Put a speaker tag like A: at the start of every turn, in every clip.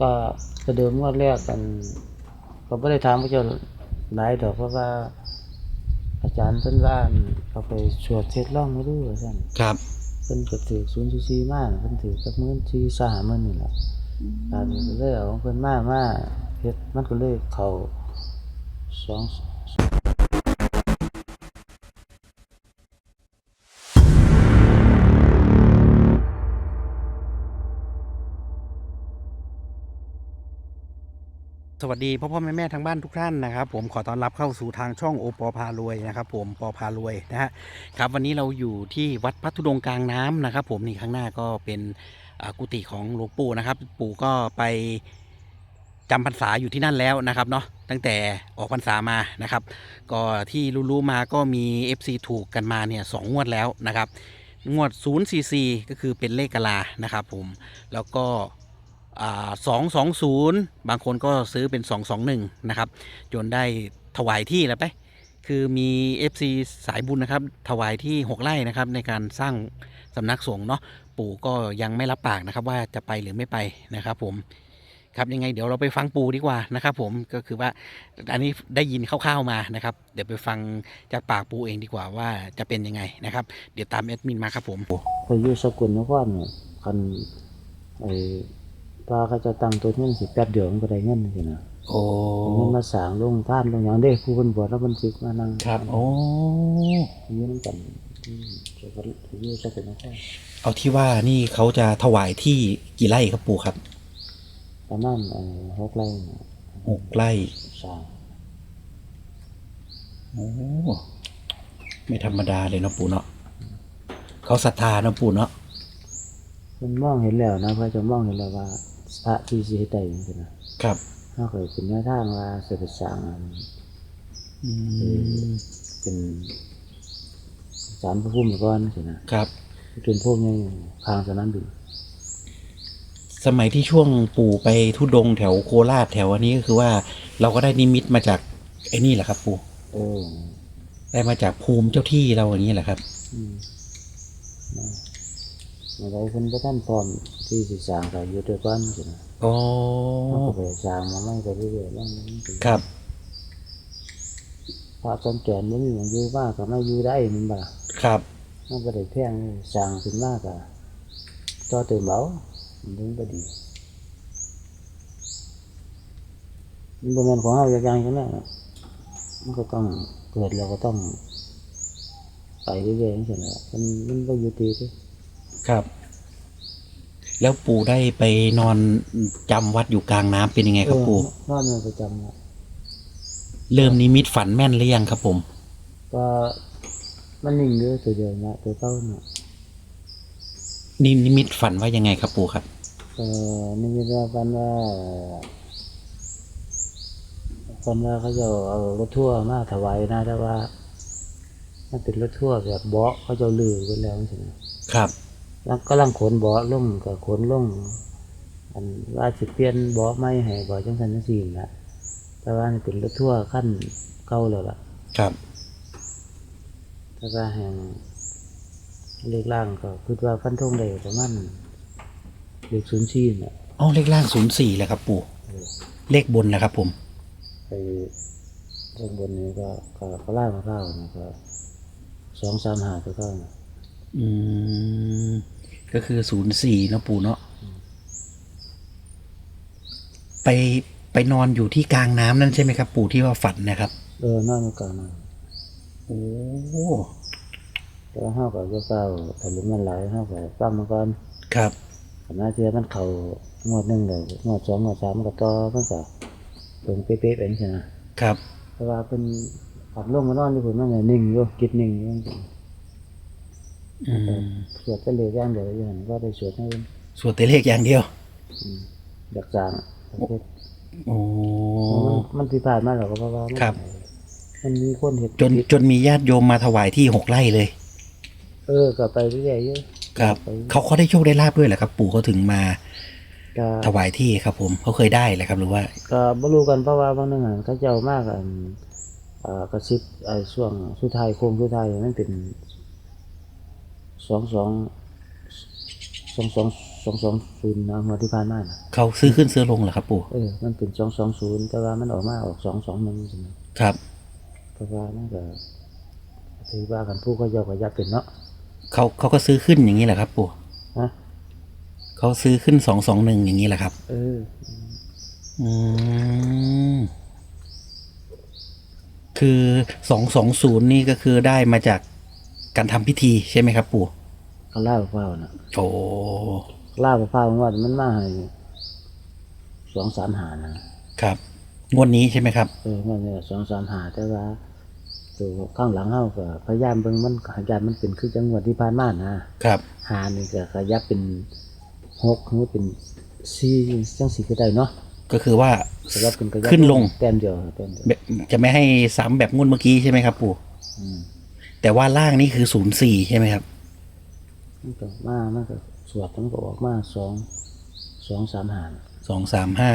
A: ก็ประเดิมงวดแรกกันก็ไม่ได้ถามพระเจ้าหลายดอกเพราะว่า อาจารย์เพิ่นว่าเขาไปสวดเทศล่องมาดูว่าซั่น
B: ครับ
A: เพิ่นก็ถือศูนย์ซีมากเพิ่นถือกับมื้อที่สหมื้อนี่แหละตามนี้ก็เลยเอาของเพิ่นมามาเฮ็ดมันก็เลยเข้าสอง
B: สวัสดีพ่อพ่อแม่แม่ทางบ้านทุกท่านนะครับ ผมขอต้อนรับเข้าสู่ทางช่องโอปอพารวยนะครับ ผมปอพารวยนะฮะครับวันนี้เราอยู่ที่วัดพัทธุดงกลางน้ำนะครับ ผมนี่ข้างหน้าก็เป็นกุฏิของหลวงปู่นะครับ ปู่ก็ไปจำพรรษาอยู่ที่นั่นแล้วนะครับเนาะตั้งแต่ออกพรรษามานะครับ ก็ที่รู้ๆมาก็มี FC ถูกกันมาเนี่ยสองงวดแล้วนะครับ งวด 044 ก็คือเป็นเลขกะลานะครับ ผมแล้วก็ สองสองศูนย์บางคนก็ซื้อเป็นสองสองหนึ่งนะครับ จนได้ถวายที่แล้วไปคือมี FC สายบุญนะครับ ถวายที่ 6ไร่นะครับ ในการสร้างสำนักสงฆ์เนาะปู่ก็ยังไม่รับปากนะครับ ว่าจะไปหรือไม่ไปนะครับผมครับยังไงเดี๋ยวเราไปฟังปู่ดีกว่านะครับผมก็คือว่าอันนี้ได้ยินคร่าวๆมานะครับ เดี๋ยวไปฟังจากปากปู่เองดีกว่าว่าจะเป็นยังไงนะครับ เดี๋ยวตามแอดมินมาครับผม
A: ไปอยู่สกุลนครเนี่ยคันไอ ปลาเขาจะตั้งตัวเงินสิแป๊บเดียวมันก็ได้เงินสินะ
B: โอ้
A: เอาเงินมาสร้างลงท่านลงหยังเด้ผู้เพิ่นบวชแล้วเพิ่นสิมานั่ง
B: ครับ โอ้
A: อยู่นำกันที่สกุลอยู่สกุลนคร
B: เอาที่ว่านี่เขาจะถวายที่กี่ไร่ครับปู่ครับ
A: ประมาณเอ่อหกไร่นะ
B: หกไร่
A: สร้าง
B: โอ้ไม่ธรรมดาเลยเนาะปู่เนาะเขาศรัทธาเนาะปู่เนาะ
A: มันมองเห็นแล้วนะพระเจะมองเห็นแล้วว่า พระที่สิเฮ็ดได้จังซี่นะครับเฮาเคยเป็นแนวทางว่าสิไปสร้างอัน
B: อืม
A: เป็นศาลพระภูมิก่อนสินะครับเป็นพวกนี้ทางสนามบิน
B: สมัยที่ช่วงปู่ไปทุดงค์แถวโคราชแถวอันนี้ก็คือว่าเราก็ได้นิมิตมาจากไอ้นี่แหละครับ ปู่
A: โอ้
B: ได้มาจากภูมิเจ้าที่เราอย่างนี้แหละครับ
A: อืมนะมาได้เพิ่นบ่ทันพร้อมที่สิสร้างก็อยู่ด้วยกันสินะ
B: โอ้
A: มันก็ไปสร้างมาไม่ไปเรื่อยๆแล้วมันเป็น
B: ครับ
A: พระจำแก่นมันมีหยังอยู่มากก็ไม่อยู่ได้มันบ่ล่ะ
B: ครับ
A: มันบ่ได้แพงเลยสร้างขึ้นมากก็ต่อเติมเอามันถึงบ่ดีมันบ่แม่นของเฮาอย่างๆใช่ไหมมันก็ต้องเกิดแล้วก็ต้องไปเรื่อยๆจังซี่แหละมันมันบ่อยู่ติเด้
B: ครับ แล้วปู่ได้ไปนอนจำวัดอยู่กลางน้ำเป็นยังไงครับปู่
A: เออนอนเป็นประจำเนี่ย
B: เริ่มนิมิตฝันแม่นหรือยังครับผม
A: ก็มันนิ่งเด้อตัวเดียวนะตัวเก้าเนี่ย
B: นินิมิตฝันว่ายังไงครับปู่ครับ
A: เออนี่มีว่ากันว่าคนว่าเขาจะเอารถทั่วร์มาถวายนะแต่ว่า มันเป็นรถทั่วร์แบบเบาะเขาจะลือไปแล้วใช่ไหม
B: ครับ
A: แล้วก็ลังขนเบาะลงกับขนลงอันว่าสิเปลี่ยนเบาะไม่ให้เบาะจังสันจังสี่นะแต่ว่านี่เป็นรถทั่วร์ขั้นเก่าแล้วล่ะ
B: ครับ
A: แล้วก็แห่งเลขล่างก็คือว่าฟันธงเลยประมาณเลขศูนย์ชีเนี่ย
B: อ๋อเลขล่างศูนย์สี่แหละครับ ปู่เลขบนแหละครับ ผม
A: ไปข้างบนนี้ก็ก็ก็ล่างมาเข้านะก็สองสามหาตัวเข้านะ
B: อืม ก็คือศูนย์สี่เนาะปู่เนาะไปไปนอนอยู่ที่กลางน้ำนั่นใช่ไหมครับ ปู่ที่ว่าฝันนะครับ
A: เออนอนกลางนะ
B: โอ้
A: แต่ว่าห้ากับเก้าถ้าลุมมันหลายห้ากับปั้มมาก่อน
B: ครับ
A: ขณะที่มันเข่างวดหนึ่งเลยงวดสองงวดสามมันก็ต่อมันก็ตรงเป๊ะๆเองใช่ไหม
B: ครับ
A: แต่ว่าเป็นขับลงมานอนที่ผมมันเนี่ยนิ่งอยู่คิดนิ่งอยู่
B: อืม
A: สวดก็เลยย่างเดียวอย่างนั้นก็ได้สวดให้
B: สวดแต่เลขอย่างเดียว
A: อืมอยากจางประเภท
B: โอ้
A: มันมันที่ผ่านมาหรอกก็เพราะว่ามัน
B: ครับ
A: มันมีคนเห็น
B: จนจนมีญาติโยมมาถวายที่หกไร่เลย
A: เออก็ไปเรื่อยๆเยอะ
B: ครับ เขาเขาได้โชคได้ลาบด้วยเหรอครับ ปู่เขาถึงมา
A: ก็
B: ถวายที่ครับผมเขาเคยได้เลยครับ หรือว่า
A: ก็บ่รู้กันเพราะว่าบางนึงอะเขาเจ้ามากอันอ่ากระซิบไอ้ช่วงสุดท้ายโค้งสุดท้ายมันเป็น สองสองสองสองสองสองศูนย์นะงวดที่ผ่านมานะ
B: เขาซื้อขึ้นซื้อลงเหรอครับปู่
A: เออมันเป็นสองสองศูนย์แต่ว่ามันออกมาออกสองสองหนึ่งใช่ไหม
B: ครับ
A: เพราะว่านั่นก็ถือว่ากันผู้ก็ยอกก็ยับเป็นเนาะ
B: เขาเขาก็ซื้อขึ้นอย่างนี้แหละครับ ปู่
A: ฮะ
B: เขาซื้อขึ้นสองสองหนึ่งอย่างนี้แหละครับ
A: เออ
B: อืมคือสองสองศูนย์นี่ก็คือได้มาจาก การทำพิธีใช่ไหมครับ ปู่
A: เขาเล่าเปล่านะ
B: โอ้
A: เล่าเปล่าว่ามันมาให้สองสามหานะครับ
B: งวดนี้ใช่ไหมครับ
A: เออมันเนี่ยสองสามหาแต่ว่า ตัวข้างหลังเฮาก็พยายามเบิ่งมันขยันมันเป็นคือจังหวัดที่ผ่านมานะครับหานี่ก็ขยับเป็นหกหรือเป็นสี่จังสี่ก็ได้เนาะ
B: ก็คือว่า
A: ขยับเป็นขยับ
B: ขึ้นลง
A: แต้มเดียวแต้มเดียว
B: แบบจะไม่ให้ซ้ำแบบงวดเมื่อกี้ใช่ไหมครับ ปู่
A: อืม
B: แต่ว่าล่างนี่คือศูนย์สี่ใช่ไหมครับ
A: มันก็มามันก็สวดมันก็ออกมาสองสองสามหา
B: สองสามห้า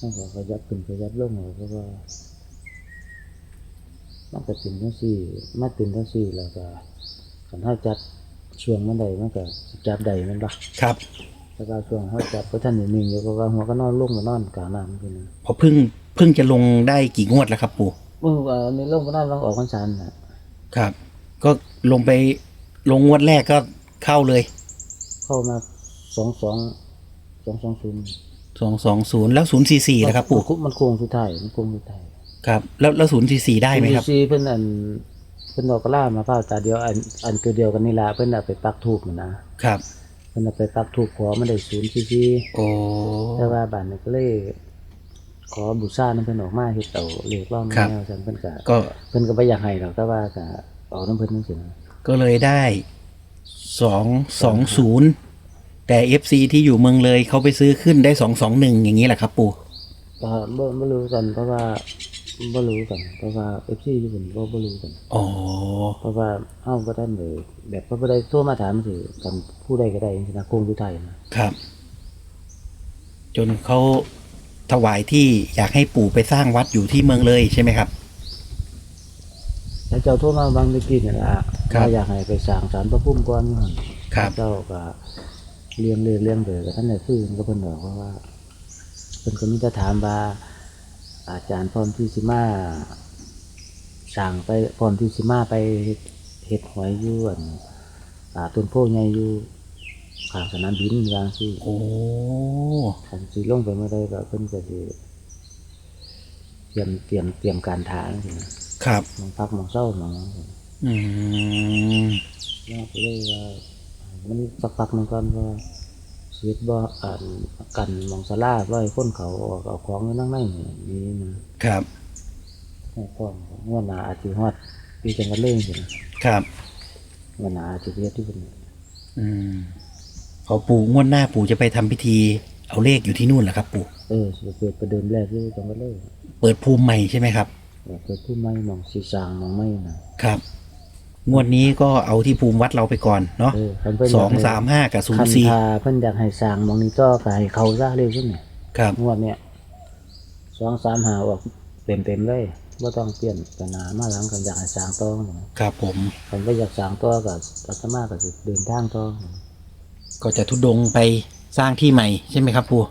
A: มันก็ขยับขึ้นขยับลงเพราะว่ามันก็เป็นทั้งสี่มาเป็นทั้งสี่แล้วก็ขันห้าจัดช่วงมันใดมันก็สิจับใดมันปะ
B: ครับ
A: แล้วก็ช่วงห้าจับก็ท่านหนึ่งอยู่เพราะว่าหัวก็นอนลงก็นอนกลางน้ำคือนะ
B: พอเพิ่งเพิ่งจะลงได้กี่งวดแล้วครับปู่
A: เมื่อวานนี้ลงก็นอนลงออกพรรษาน่ะ
B: ครับ ก็ลงไปลงงวดแรกก็เข้าเลย
A: เข้ามาสองสองสองสองศูนย์
B: สองสองศูนย์แล้วศูนย์สี่สี่นะครับปู่
A: มันโค้งสุดท้ายมันโค้งสุดท้าย
B: ครับ แล้วแล้วศูนย์สี่สี่ได้ไหมครับ
A: ซีเพิ่นอันเพิ่นดอกกระล่ามาเฝ้าตาเดียวอันอันตัวเดียวกันนี่ละเพิ่นเอาไปปักทูบมันนะครับเพิ่นเอาไปปักทูบขอมันได้ศูนย์ซีซี
B: โอ้
A: แต่ว่าบ้านนี้ก็เลย ขอบูชาน้ำเพิ่นออกมาเฮ็ดเอาเลขร่องแนวซั่นเพิ่นก็
B: ก็
A: เพิ่นก็บ่อยากให้หรอกแต่ว่าก็เอาน้ำเพิ่นจังซี่นะ
B: ก็เลยได้สองสองศูนย์แต่เอฟซีที่อยู่เมืองเลยเขาไปซื้อขึ้นได้สองสองหนึ่งอย่างนี้แหละครับปู่
A: ก็บ่บ่รู้กันเพราะว่าบ่รู้กันเพราะว่า FC อยู่เพิ่นบ่บ่รู้กัน
B: อ๋อ
A: เพราะว่าเฮาบ่ทันได้แบบว่าบ่ได้โทรมาถามสิกันผู้ใดก็ได้จังซี่นะโคงสุดท้ายนะครับ
B: จนเขา ถวายที่อยากให้ปู่ไปสร้างวัดอยู่ที่เมืองเลยใช่ไหมครับ
A: แล้วเจ้าโทรมาบางเมื่อกี้นี่ล่ะ
B: ครับ
A: ว่าอยากให้ไปสร้างศาลพระภูมิก่อนว่าหั่น
B: ครับ
A: เจ้าก็เลี้ยงเลี้ยงเลี้ยงเดือกับท่านได้ฟื้นก็เพิ่นบอกว่าว่าเพิ่นก็มีแต่ถามว่า อาจารย์พร้อมที่สิมาสั่งไปพร้อมที่สิมาไปเฮ็ดเฮ็ดหอยอยู่อั่นอ่าต้นโพใหญ่อยู่ข้างสนามบินวาจังซี่
B: โอ้
A: คันสิลงไปเมื่อใดก็เพิ่นก็สิเตรียมเตรียมเตรียมการทางจังซี่นะครับหมองพักหมองเศร้าหมอง
B: อืม
A: แล้วก็เลยว่ามันสักพักหนึงก่อนว่าชีวิตบ่อ่านกันหมองสลาร้อยคนเขาออกเอาของไว้นั่งในนี่นะครับให้พร้อมงวดหน้าอาจสิฮอดปีจังหวัดเลยจังซี่นะครับงวดหน้าอาจสิเฮ็ดที่เพิ่น
B: อืมพอปู่งวดหน้าปู่จะไปทำพิธี เอาเลขอยู่ที่นู่นเหรอครับ ปู่
A: เออสิเปิดประเดิมแรกที่จังหวัดเลย
B: เปิดภูมิใหม่ใช่ไหมครับ
A: เปิดผู้ใหม่หมองสิสร้างหมองใหม่นะครับ
B: งวดนี้ก็เอาที่ภูมิวัดเราไปก่อนเนาะ
A: เออคันเพิ่น
B: สองสามห้ากับศูน
A: คัน
B: ย์สี่
A: พาเพิ่นอยากให้สร้างหมองนี้ก็ก็ให้เขาซะเลยซุ่มนี่
B: ครับ
A: งวดเนี้ย2 3 5ออกเต็มๆเลยบ่ต้องเปลี่ยนกันหน้ามาหลังกันอยากให้สร้างต่อนี่
B: ครับผม
A: ผมก็อยากสั่งตัวกับอาตมาก็สิเดินทางตัว
B: ก็จะทุดงไป สร้างที่ใหม่ใช่ไหมครับ ปู่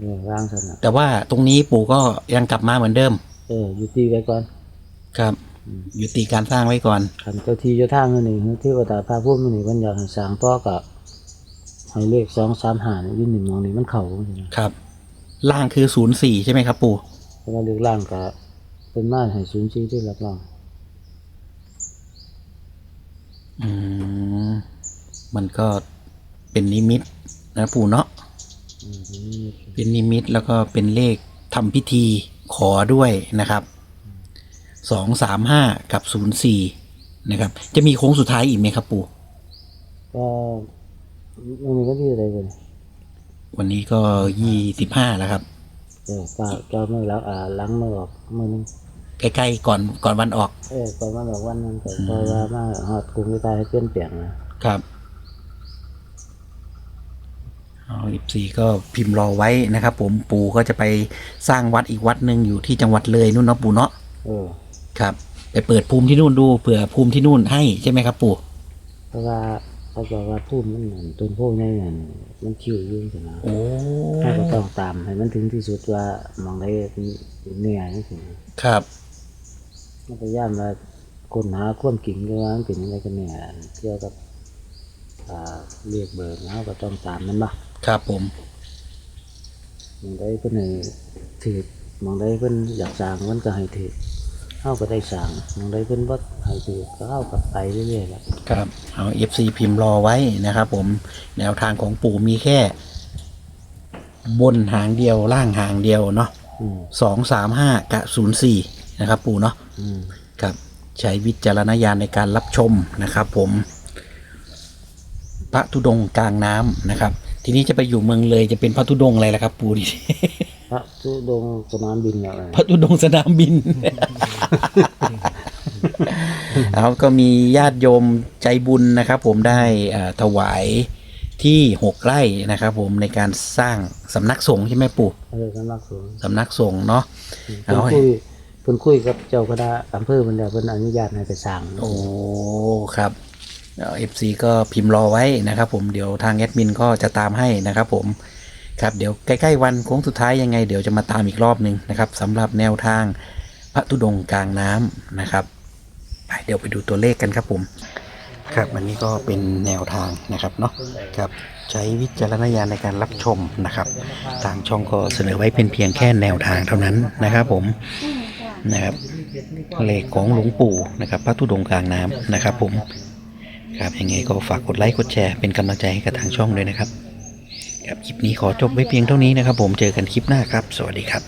A: เนี่ยร่างสนะ
B: แต่ว่าตรงนี้ปู่ก็ยังกลับมาเหมือนเดิม
A: เอออยู่ที่ไว้ก่อน
B: ครับยุติการสร้างไว้ก่อน
A: คันเจ้าที่เจ้าทางนี่นี่ที่ว่าตาพาพุ่มนี่มันอยากให้สั่งตัวกับให้เลขสองสามหานี่ยืนหนึ่งมองนี่มันเข่าจริง
B: ครับ ล่างคือศูนย์สี่ใช่ไหมครับ ปู่
A: ๆเพราะว่าเลขล่างก็เป็นม่านให้ศูนย์สี่ที่รับรอง
B: อืม มันก็เป็นนิมิต นะปู่เนาะ
A: อืมนี่
B: เป็นนิมิตแล้วก็เป็นเลขทำพิธีขอด้วยนะครับสองสามห้ากับศูนย์สี่นะครับ จะมีโค้งสุดท้ายอีกไหมครับปู่
A: ก็ไม่มีก็ที่อะไรเลย
B: วันนี้ก็ยี่สิบห้าแล้วครับ
A: เออก็ก็เมื่อแล้วอ่าหลังเมื่อออกเมื่อนึง
B: ใกล้ๆก่อนก่อนวันออก
A: เออก่อนมาบอกวันนั้นก็เพราะว่ามาหอดกรุงวิทยให้เปลี่ยนแปลงนะครับ
B: เอาอีซีก็พิมพ์รอไว้นะครับ ผมปู่ก็จะไปสร้างวัดอีกวัดหนึ่งอยู่ที่จังหวัดเลยนู่นเนาะปู่เนาะ
A: เออ
B: ครับ ไปเปิดภูมิที่นู่นดูเผื่อภูมิที่นู่นให้ใช่ไหมครับ ปู่
A: เพราะว่าเขาบอกว่าพุ่มมันนั่นต้นโพใหญ่นั่นมันคิวอยุ่จังซี่นะ
B: โอ้
A: ถ้าก็ต้องตามให้มันถึงที่สุดว่าหมองได้เหนื่อยจังซี่นะครับ มันพยายามว่าค้นหาความจริงกันว่ามันเป็นยังไงกันแน่เกี่ยวกับอ่าเรียกเบิกเฮาก็ต้องตามมันบ่
B: ครับผม
A: หมองได้เพิ่นให้ถือหมองได้เพิ่นอยากสร้างมันก็ให้ถือเฮาก็ได้สร้างหมองได้เพิ่นบ่ให้ถือก็เฮาก็ไปเรื่อยๆแหละ
B: ครับเอา FC พิมพ์รอไว้นะครับผมแนวทางของปู่มีแค่ บนหางเดียวล่างหางเดียวเนาะ
A: อืม
B: สองสามห้ากับศูนย์สี่นะครับ ปู่เนาะ
A: อืม
B: ครับใช้วิจารณญาณในการรับชมนะครับผม พระธุดงค์กลางน้ำนะครับ ทีนี้จะไปอยู่เมืองเลยจะเป็นพระธุดงค์อะไรล่ะครับ ปู่ดิ
A: พระทุดงค์สนามบินแล้ว
B: พระธุดงค์สนามบิน เอาก็มีญาติโยมใจบุญนะครับ ผมได้อ่าถวายที่หกไร่นะครับ ผมในการสร้างสำนักสงฆ์ใช่ไหมปู่
A: เออสำนักสงฆ์
B: สำนักสงฆ์เนาะ
A: เพิ่น
B: เอาให้
A: คุยเพิ่นคุยกับเจ้าคณะอำเภอเพิ่นแล้วเพิ่นอนุญาตให้ไปสร้าง
B: โอ้ครับ เอฟซีก็พิมพ์รอไว้นะครับผมเดี๋ยวทางแอดมินก็จะตามให้นะครับผมครับเดี๋ยวใกล้ๆวันโค้งสุดท้ายยังไงเดี๋ยวจะมาตามอีกรอบหนึ่งนะครับสำหรับแนวทางพระธุดงกลางน้ำนะครับไปเดี๋ยวไปดูตัวเลขกันครับผม ครับอันนี้ก็เป็นแนวทางนะครับเนาะครับใช้วิจารณญาณในการรับชมนะครับทางช่องก็เสนอไว้เป็นเพียงแค่แนวทางเท่านั้นนะครับผมนะครับเลขของหลวงปู่นะครับพระธุดงกลางน้ำนะครับผม ครับยังไงก็ฝากกดไลค์กดแชร์เป็นกำลังใจให้กับทางช่องด้วยนะครับครับคลิปนี้ขอจบไว้เพียงเท่านี้นะครับ ผมเจอกันคลิปหน้าครับ สวัสดีครับ